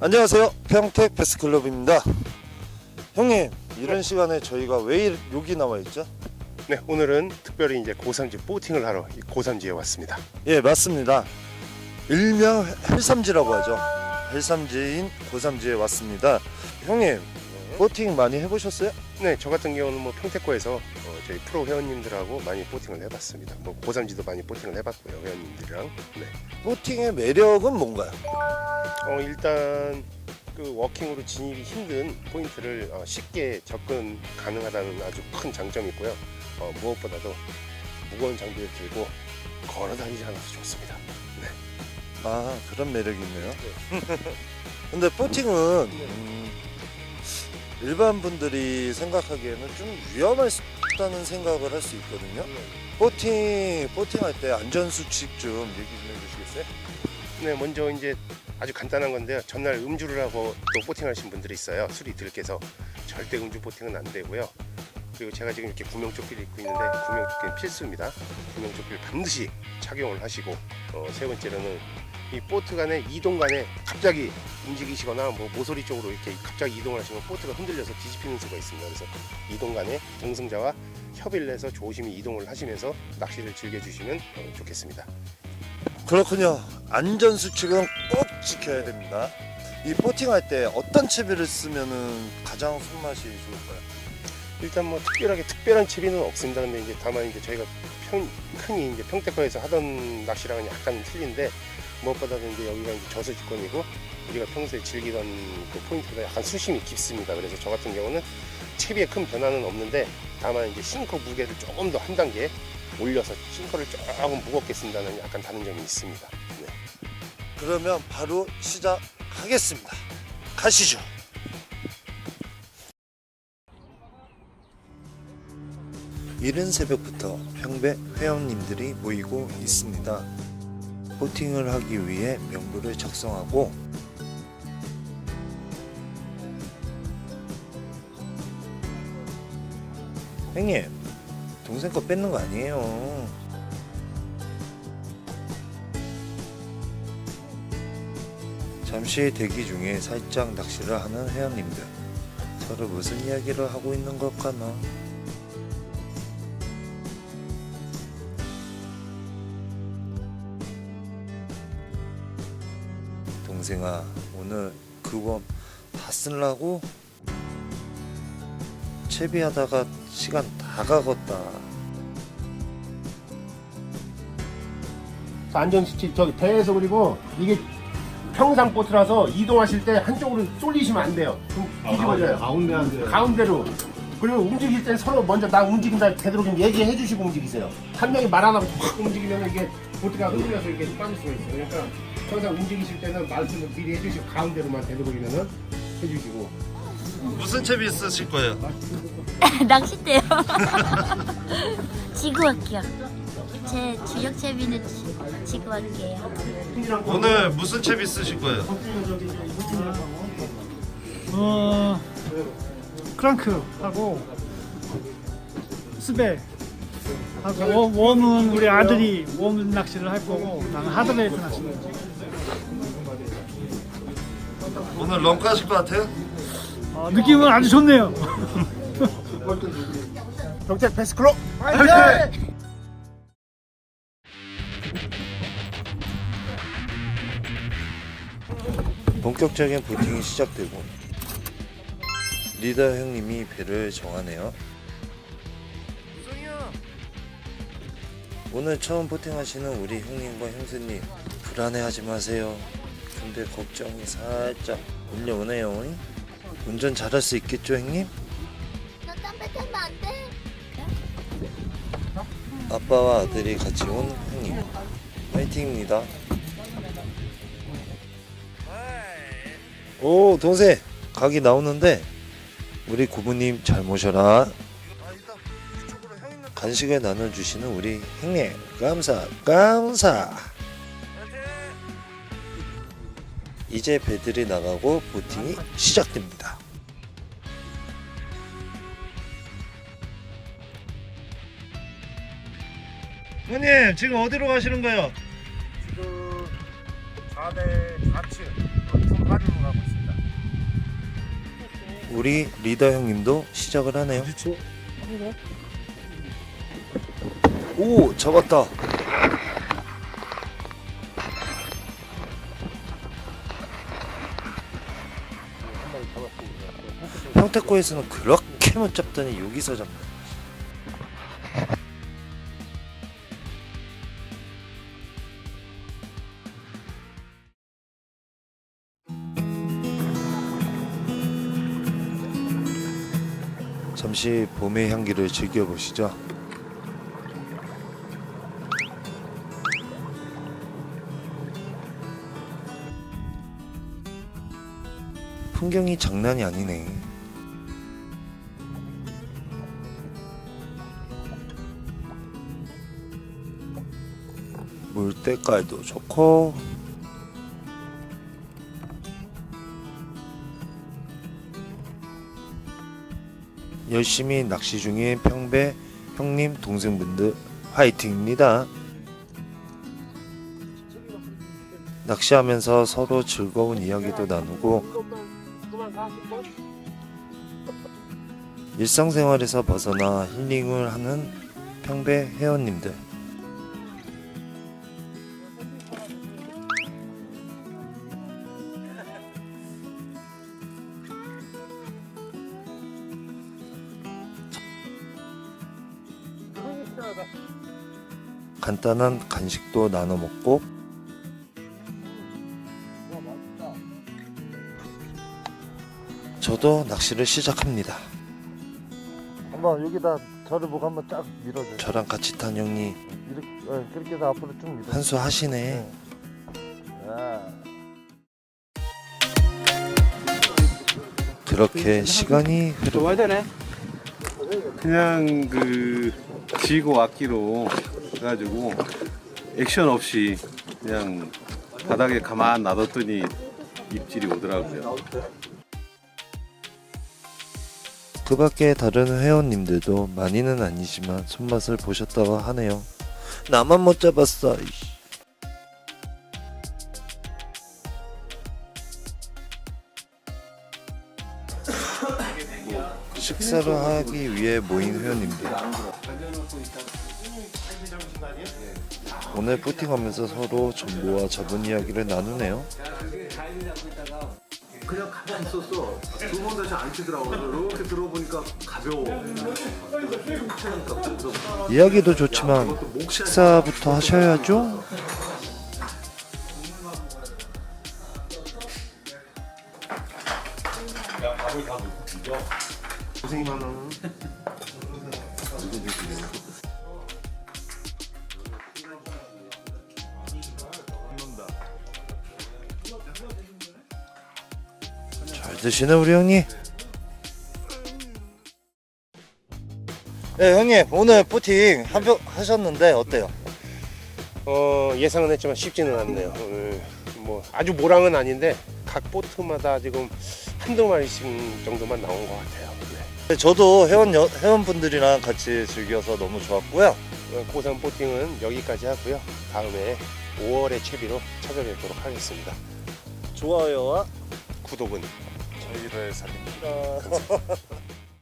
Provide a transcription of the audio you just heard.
안녕하세요. 평택 베스클럽입니다. 형님, 이런 시간에 저희가 왜 이- 여기 나와 있죠? 네, 오늘은 특별히 이제 고삼지 보팅을 하러 이 고삼지에 왔습니다. 예, 맞습니다. 일명 헬삼지라고 하죠. 헬삼지인 고삼지에 왔습니다. 형님, 보팅 많이 해보셨어요? 네, 저 같은 경우는 뭐 평택고에서 어, 저희 프로 회원님들하고 많이 보팅을 해봤습니다. 뭐 고삼지도 많이 보팅을 해봤고요, 회원님들이랑. 네, 보팅의 매력은 뭔가요? 어, 일단 그 워킹으로 진입이 힘든 포인트를 어, 쉽게 접근 가능하다는 아주 큰 장점이 있고요. 어, 무엇보다도 무거운 장비를 들고 걸어 다니지 않아서 좋습니다. 아, 그런 매력이 있네요. 근데 보팅은 음, 일반 분들이 생각하기에는 좀 위험하다는 생각을 할 수 있거든요. 보팅, 보팅할 때 안전수칙 좀 얘기 좀 해주시겠어요? 네, 먼저 이제 아주 간단한 건데요. 전날 음주를 하고 또 보팅하신 분들이 있어요. 술이 들깨서 절대 음주 보팅은 안 되고요. 그리고 제가 지금 이렇게 구명조끼를 입고 있는데 구명조끼는 필수입니다. 구명조끼를 반드시 착용을 하시고 어, 세 번째로는 이 보트 간의 이동 간에 갑자기 움직이시거나 뭐 모서리 쪽으로 이렇게 갑자기 이동을 하시면 보트가 흔들려서 뒤집히는 수가 있습니다. 그래서 이동 간에 동승자와 협의를 해서 조심히 이동을 하시면서 낚시를 즐겨주시면 어, 좋겠습니다. 그렇군요. 안전 수칙은 꼭 지켜야 됩니다. 이 보팅할 때 어떤 채비를 쓰면은 가장 손맛이 좋을까요? 일단 뭐 특별하게 특별한 채비는 없습니다. 근데 이제 다만 이제 저희가 평, 흔히 이제 평택거에서 하던 낚시랑은 약간 틀린데 무엇보다도 이제 여기가 이제 저수지권이고 우리가 평소에 즐기던 그 포인트보다 약간 수심이 깊습니다. 그래서 저 같은 경우는 채비에 큰 변화는 없는데 다만 이제 싱커 무게를 조금 더 한 단계 올려서 싱커를 조금 무겁게 쓴다는 약간 다른 점이 있습니다. 네. 그러면 바로 시작하겠습니다. 가시죠. 이른 새벽부터 평배 회원님들이 모이고 있습니다. 보팅을 하기 위해 명부를 작성하고 형님 동생 거 뺏는 거 아니에요. 잠시 대기 중에 살짝 낚시를 하는 회원님들 서로 무슨 이야기를 하고 있는 걸까나 동생아 오늘 그원 다 쓰려고 채비하다가 시간 다 가겠다 안전수칙 저기 배에서 그리고 이게 평상 보트라서 이동하실 때 한쪽으로 쏠리시면 안 돼요. 좀 뒤집어져요. 가운데 안 돼요. 가운데로. 그리고 움직일 땐 서로 먼저 나 움직인다 제대로 좀 얘기해 주시고 움직이세요. 한 명이 말 안 하고 확 움직이면 이게 보트가 흔들려서 이렇게 빠질 수가 있어요. 그러니까 항상 움직이실 때는 말씀을 미리 해주시고 가운데로만 되도록이면은 해주시고. 무슨 채비 쓰실 거예요? 낚싯대요. 지구 할게요. 제 주력 채비는 지- 지구 할게요. 오늘 무슨 채비 쓰실 거예요? 어 크랑크 하고 스베 하고 웜- 웜은 우리 아들이 웜 낚시를 할 거고 나는 하드레이트 낚시를 할 거고. 오늘 런까실 것 같아요? 어, 느낌은 아주 좋네요. 경찰 패스클럽 본격적인 보팅이 시작되고 리더 형님이 배를 정하네요. 오늘 처음 보팅하시는 우리 형님과 형수님 불안해하지 마세요. 근데 걱정이 살짝 올려오네요. 운전 잘할 수 있겠죠 형님? 너 담배 태우면 안 돼. 아빠와 아들이 같이 온 형님 화이팅입니다. 오 동생 각이 나오는데 우리 고부님 잘 모셔라. 간식을 나눠주시는 우리 형님 감사 감사. 이제 배들이 나가고 보팅이 시작됩니다. 형님 지금 어디로 가시는 거예요? 지금 4대 4층 어, 좀 가지고 가고 있습니다. 우리 리더 형님도 시작을 하네요. 오 잡았다. 평택고에서는 그렇게 못 잡더니 여기서 잡네. 잠시 봄의 향기를 즐겨보시죠. 풍경이 장난이 아니네. 물때깔도 좋고 열심히 낚시 중인 평배 형님 동생분들 화이팅입니다. 낚시하면서 서로 즐거운 이야기도 나누고 일상생활에서 벗어나 힐링을 하는 평배 회원님들 간단한 간식도 나눠 먹고 저도 낚시를 시작합니다. 한번 여기다 저를 보고 한번 쫙 밀어줘요. 저랑 같이 탄 형님 이렇게 어, 그렇게 해서 앞으로 쭉 밀어. 한수 하시네. 아. 그렇게 시간이 흐르고 그냥 그 지고 악기로 해가지고 액션 없이 그냥 바닥에 가만 놔뒀더니 입질이 오더라고요. 그 밖에 다른 회원님들도 많이는 아니지만 손맛을 보셨다고 하네요. 나만 못 잡았어. 이씨. 식사를 하기 위해 모인 회원님들. 오늘 포팅하면서 서로 정보와 잡은 이야기를 나누네요. 그냥 가만히 있었어. 두 번 다시 안 치더라고요. 이렇게 들어보니까 가벼워. 이야기도 좋지만 식사부터 하셔야죠. 잘 드시네 우리 형님. 네 형님 오늘 포팅 한표 하셨는데 어때요? 어, 예상은 했지만 쉽지는 않네요. 오늘 뭐 아주 모랑은 아닌데 각 보트마다 지금 한두 마리씩 정도만 나온 것 같아요. 네. 저도 회원 여, 회원분들이랑 같이 즐겨서 너무 좋았고요. 어, 고산 보팅은 여기까지 하고요. 다음에 5월의 채비로 찾아뵙도록 하겠습니다. 좋아요와 구독은 저희를 살립니다.